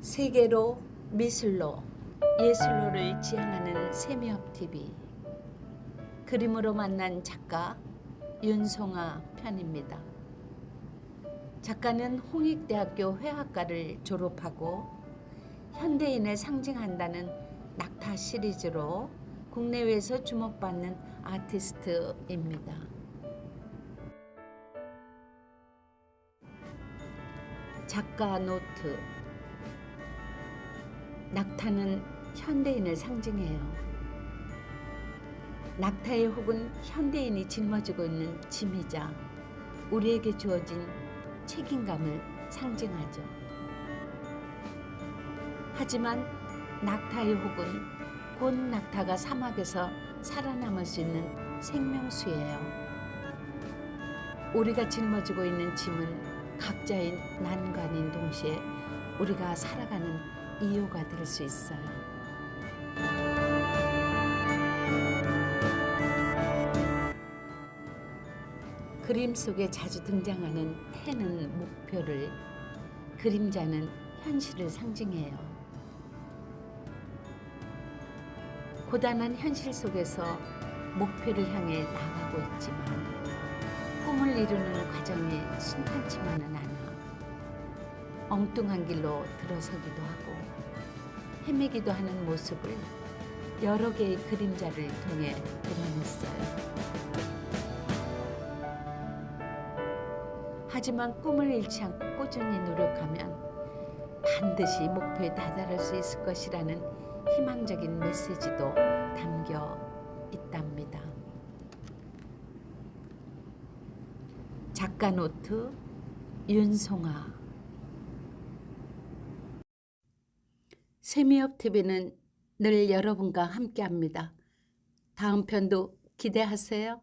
세계로 미술로 예술로를 지향하는 세미업 TV 그림으로 만난 작가 윤송아 편입니다. 작가는 홍익대학교 회화과를 졸업하고 현대인을 상징한다는 낙타 시리즈로 국내외에서 주목받는 아티스트입니다. 작가 노트 낙타는 현대인을 상징해요. 낙타의 혹은 현대인이 짊어지고 있는 짐이자 우리에게 주어진 책임감을 상징하죠. 하지만 낙타의 혹은 곧 낙타가 사막에서 살아남을 수 있는 생명수예요. 우리가 짊어지고 있는 짐은 각자의 난관인 동시에 우리가 살아가는 이유가 될 수 있어요. 그림 속에 자주 등장하는 해는 목표를, 그림자는 현실을 상징해요. 고단한 현실 속에서 목표를 향해 나가고 있지만 꿈을 이루는 과정 엉뚱한 길로 들어서기도 하고 헤매기도 하는 모습을 여러 개의 그림자를 통해 드러냈어요. 하지만 꿈을 잃지 않고 꾸준히 노력하면 반드시 목표에 다다를 수 있을 것이라는 희망적인 메시지도 담겨 있답니다. 작가 노트 윤송아 세미업 TV는 늘 여러분과 함께합니다. 다음 편도 기대하세요.